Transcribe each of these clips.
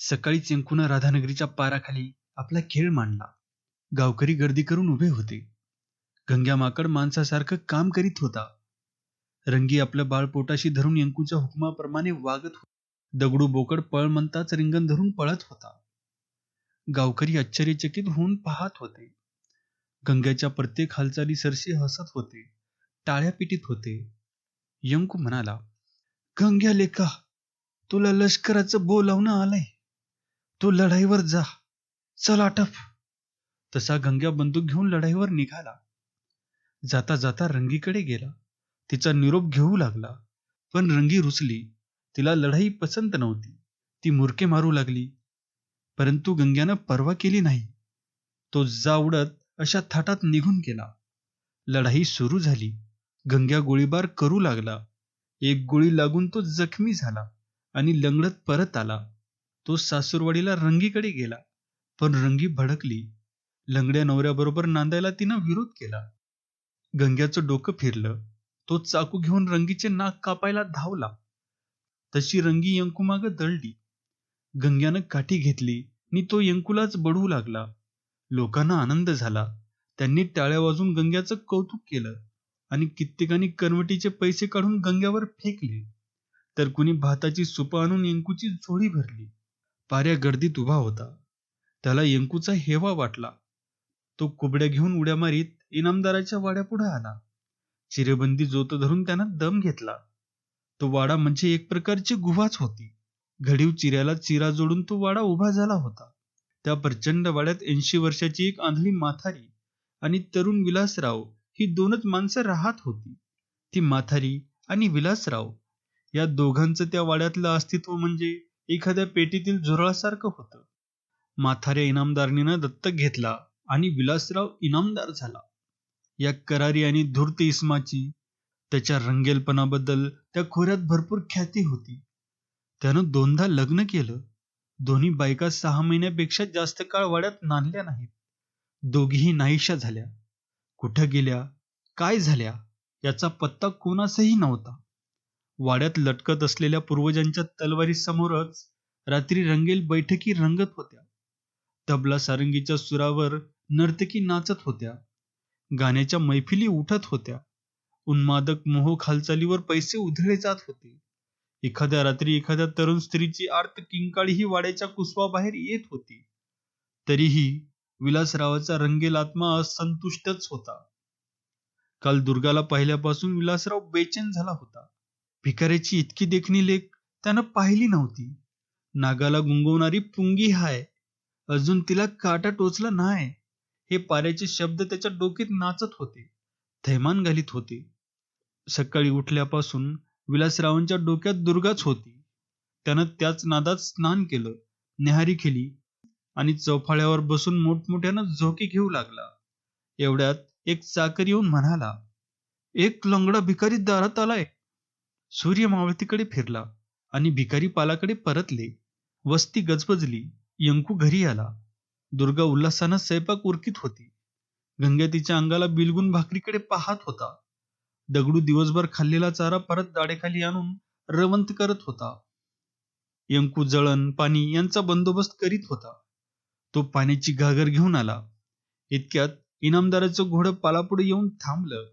सकाळी यंकूनं राधानगरीच्या पाराखाली आपला खेळ मांडला. गावकरी गर्दी करून उभे होते. गंग्या माकड माणसासारखं काम करीत होता. रंगी आपलं बाळ पोटाशी धरून यंकूच्या हुकमाप्रमाणे वागत होता. दगडू बोकड पळ म्हणताच रिंगण धरून पळत होता. गावकरी आश्चर्यचकित होऊन पाहत होते. गंग्याच्या प्रत्येक हालचाली सरशी हसत होते. टाळ्या पिटीत होते. यंकू म्हणाला गंग्या लेखा तुला लष्कराचं बोलावणं आलंय. तू लढाईवर जा. चल आटप. तसा गंग्या बंदूक घेऊन लढाईवर निघाला. जाता जाता रंगीकडे गेला. तिचा निरोप घेऊ लागला. पण रंगी रुसली. तिला लढाई पसंत नव्हती. ती मुरके मारू लागली. परंतु गंग्यानं पर्वा केली नाही. तो जा उडत अशा थाटात निघून गेला. लढाई सुरू झाली. गंग्या गोळीबार करू लागला. एक गोळी लागून तो जखमी झाला आणि लंगडत परत आला. तो सासूरवाडीला रंगीकडे गेला पण रंगी भडकली. लंगड्या नवऱ्याबरोबर नांदायला तिनं विरोध केला. गंग्याचं डोकं फिरलं. तो चाकू घेऊन रंगीचे नाक कापायला धावला. तशी रंगी यंकुमाग दळली. गंग्यानं काठी घेतली नि तो यंकुलाच बडवू लागला. लोकांना आनंद झाला. त्यांनी टाळ्या वाजून गंग्याचं कौतुक केलं आणि कित्येकांनी करवटीचे पैसे काढून गंग्यावर फेकले. तर कुणी भाताची सुपं आणून यंकूची झोळी भरली. पाऱ्या गर्दीत उभा होता. त्याला यंकूचा हेवा वाटला. तो कुबड्या घेऊन उड्या मारीत इनामदाराच्या वाड्यापुढे आला. चिरेबंदी जोत धरून त्यानं दम घेतला. तो वाडा म्हणजे एक प्रकारची गुहाच होती. घडीव चिऱ्याला चिरा जोडून तो वाडा उभा झाला होता. त्या प्रचंड वाड्यात ऐंशी वर्षाची एक आंधळी माथारी आणि तरुण विलासराव ही दोनच माणसं राहत होती. ती माथारी आणि विलासराव. या दोघांचं त्या वाड्यातलं अस्तित्व म्हणजे एखाद्या पेटीतील झुरळासारखं होतं. माथारे इनामदारणीनं दत्तक घेतला आणि विलासराव इनामदार झाला. या करारी आणि धूर्त इस्माची त्याच्या रंगेलपणाबद्दल त्या खोऱ्यात भरपूर ख्याती होती. त्यानं दोनदा लग्न केलं. दोन्ही बायका सहा महिन्यापेक्षा जास्त काळ वाड्यात नांदल्या नाहीत. दोघीही नाहीशा झाल्या. कुठं गेल्या? काय झाल्या? याचा पत्ता कोणासही नव्हता. वाड्यात लटकत असलेल्या पूर्वजांच्या तलवारी समोरच रात्री रंगेल बैठकी रंगत होत्या. तबला सारंगीच्या सुरावर नर्तकी नाचत होत्या. गाण्याच्या मैफिली उठत होत्या. उन्मादक मोह हालचालीवर पैसे उधळले जात होते. एखाद्या रात्री एखाद्या तरुण स्त्रीची आर्त किंकाळी ही वाड्याच्या कुसवाबाहेर येत होती. तरीही विलासरावाचा रंगेल आत्मा असंतुष्टच होता. काल दुर्गाला पाहिल्यापासून विलासराव बेचैन झाला होता. भिकाऱ्याची इतकी देखणी लेख त्यानं पाहिली नव्हती. नागाला गुंगवणारी पुंगी हाय. अजून तिला काटा टोचला नाही हे पाऱ्याचे शब्द त्याच्या डोक्यात नाचत होते. थैमान घालीत होते. सकाळी उठल्यापासून विलासरावांच्या डोक्यात दुर्गाच होती. त्यानं त्याच नादात स्नान केलं निहारी केली आणि चौफाळ्यावर बसून मोठमोठ्यानं झोके घेऊ लागला. एवढ्यात एक चाकर येऊन म्हणाला एक लंगडा भिकारी दारात आलाय. सूर्य मावळतीकडे फिरला आणि भिकारी पालाकडे परतले. वस्ती गजबजली यंकू घरी आला. दुर्गा उल्हासानं स्वयंपाक उरकीत होती. गंग्या तिच्या अंगाला बिलगुन भाकरीकडे पाहत होता. दगडू दिवसभर खाल्लेला चारा परत दाडेखाली आणून रवंत करत होता. यंकू जळण पाणी यांचा बंदोबस्त करीत होता. तो पाण्याची घागर घेऊन आला. इतक्यात इनामदाराचं घोडं पालापुढे येऊन थांबलं.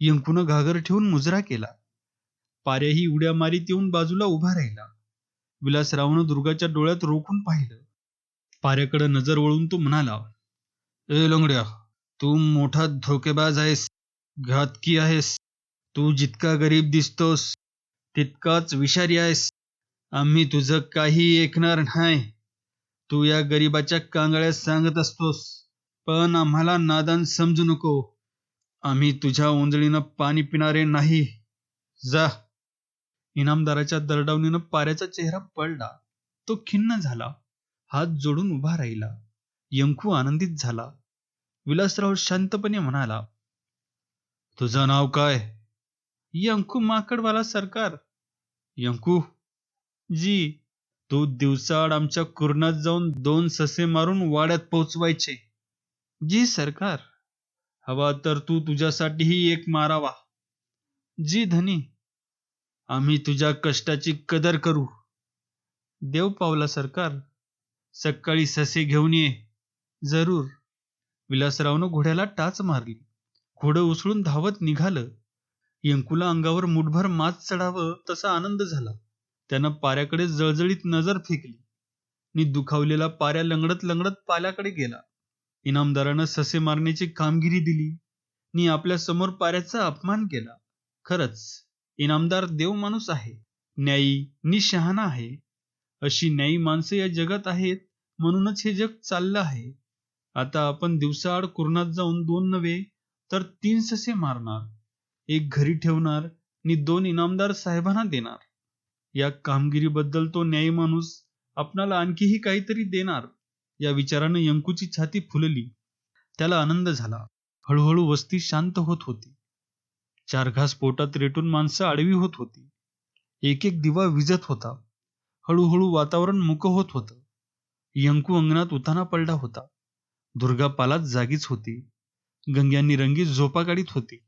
यंकूनं घागर ठेवून मुजरा केला. पाऱ्याही उड्या मारीत येऊन बाजूला उभा राहिला. विलासरावनं दुर्गाच्या डोळ्यात रोखून पाहिलं. पाऱ्याकडे नजर वळून तो म्हणाला ए लंगड्या तू मोठा धोकेबाज आहेस घातकी आहेस तू जितका गरीब दिसतोस तितकाच विषारी आहेस. आम्ही तुझं काही ऐकणार नाही. तू या गरीबाच्या कांगळ्यात सांगत असतोस पण आम्हाला नादान समजू नको. आम्ही तुझ्या ओंजळीनं पाणी पिणारे नाही. जा. इनामदाराच्या दरडावणीनं पाऱ्याचा चेहरा पडला. तो खिन्न झाला. हात जोडून उभा राहिला. यंकू आनंदित झाला. विलासराव शांतपणे म्हणाला तुझं नाव काय? यंकू माकडवाला सरकार. यंकू? जी. तू दिवसाआड आमच्या कुरणात जाऊन दोन ससे मारून वाड्यात पोचवायचे जी सरकार. हवा तर तू तुझ्यासाठीही एक मारावा. जी धनी. आम्ही तुझ्या कष्टाची कदर करू. देव पावला सरकार. सकाळी ससे घेऊन ये. जरूर. विलासरावनं घोड्याला टाच मारली. घोडं उसळून धावत निघालं. यंकुला अंगावर मुठभर मात चढावं तसा आनंद झाला. त्यानं पाऱ्याकडे जळजळीत नजर फेकली. नि दुखावलेला पाऱ्या लंगडत लंगडत पाल्याकडे गेला. इनामदारानं ससे मारण्याची कामगिरी दिली. नि आपल्यासमोर पाऱ्याचा अपमान केला. खरंच. इनामदार देव माणूस आहे न्यायी निशहाणा आहे. अशी न्यायी माणसं या जगात आहेत म्हणूनच हे जग चाललं आहे. आता आपण दिवसाआड कुरणात जाऊन दोन नव्हे तर तीन ससे मारणार. एक घरी ठेवणार आणि दोन इनामदार साहेबांना देणार. या कामगिरीबद्दल तो न्यायी माणूस आपणाला आणखीही काहीतरी देणार या विचारानं यंकूची छाती फुलली. त्याला आनंद झाला. हळूहळू वस्ती शांत होत होती. चार घास पोटात रेटून माणसं आडवी होत होती. एक एक दिवा विजत होता. हळूहळू वातावरण मुक होत होतं. यंकू अंगणात उताना पडला होता. दुर्गा पालात जागीच होती. गंग्यांनी रंगी झोपा काढीत होती.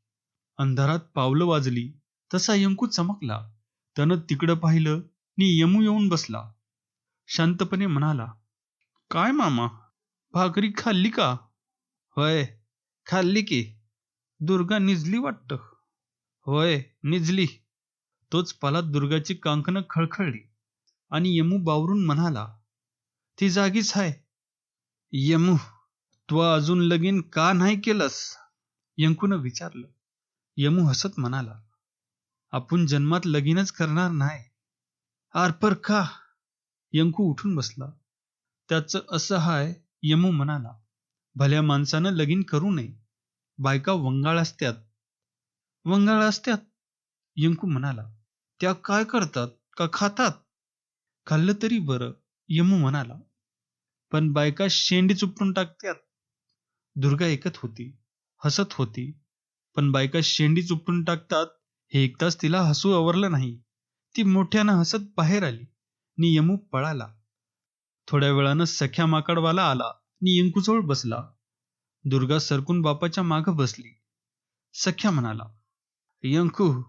अंधारात पावलं वाजली. तसा यंकू चमकला. त्यानं तिकडं पाहिलं नि यमू येऊन बसला. शांतपणे म्हणाला काय मामा? भाकरी खाल्ली का? होय खाल्ली की. दुर्गा निजली वाटतं. होय निजली. तोच पालात दुर्गाची कांकणं खळखळली आणि यमू बावरून म्हणाला ती जागीच हाय. यमू तू अजून लगीन का नाही केलंस? यंकूनं विचारलं. यमू हसत म्हणाला आपण जन्मात लगीनच करणार नाही. आरपर का यंकू उठून बसला. त्याचं असं हाय यमू म्हणाला भल्या माणसानं लगीन करू नये. बायका वंगाळ असत्यात. वंगाळ असत्यात. यंकू म्हणाला त्या काय करतात का खातात? खाल्लं तरी बरं यमू म्हणाला. पण बायका शेंडी चुपटून टाकत्यात. दुर्गा ऐकत होती हसत होती. पण बायका शेंडी चुपटून टाकतात हे एकदाच तिला हसू आवरलं नाही. ती मोठ्यानं हसत बाहेर आली. नि यमू पळाला. थोड्या वेळानं सख्या माकडवाला आला. नि यंकूजवळ बसला. दुर्गा सरकून बापाच्या मागं बसली. सख्या म्हणाला यंकू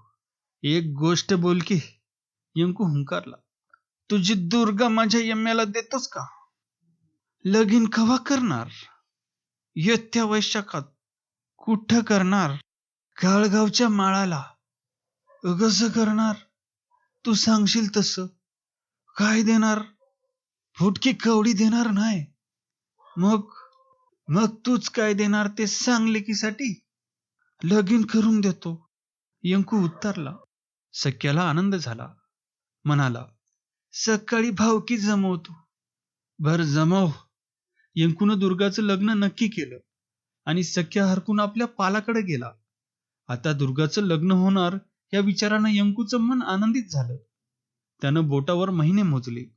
एक गोष्ट बोल की यंकू हुंकारला. तुझी दुर्गा माझ्या यम्याला देतोस का? लगीन कवा करणार? येत्या वैशाखात कुठं करणार? गाळगावच्या माळाला कसं करणार? तू सांगशील तस. काय देणार? फुटकी कवडी देणार नाही. मग मग तूच काय देणार ते सांग कीसाठी लगीन करून देतो. यंकू उत्तरला. सख्याला आनंद झाला. म्हणाला सकाळी भावकी जमवतो. भर जमव. यंकून दुर्गाचं लग्न नक्की केलं आणि सख्या हरकून आपल्या पालाकडे गेला. आता दुर्गाचं लग्न होणार या विचारानं यंकूचं मन आनंदित झालं. त्यानं बोटावर महिने मोजले.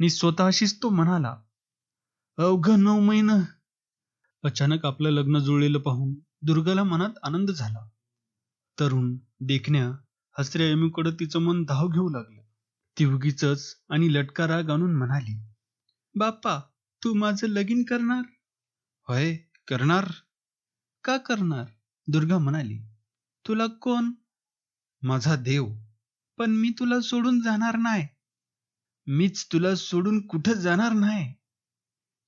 नि स्वतःशीच तो म्हणाला अवघ नऊ महिन. अचानक आपलं लग्न जुळलेलं पाहून दुर्गाला मनात आनंद झाला. तरुण देखण्या हसऱ्या यमीकडं तिचं मन धाव घेऊ लागलं. ती उगीच आणि लटका राग आणून म्हणाली बाप्पा तू माझं लगीन करणार? होय करणार. का करणार? दुर्गा म्हणाली तुला कोण? माझा देव. पण मी तुला सोडून जाणार नाही. मीच तुला सोडून कुठं जाणार नाही?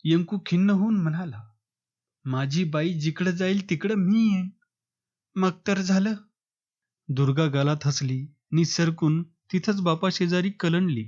यंकू खिन्न होऊन म्हणाला माझी बाई जिकडं जाईल तिकडं मी येईन. मग तर झालं. दुर्गा गालात हसली नि सरकून तिथंच बापा शेजारी कलंडली.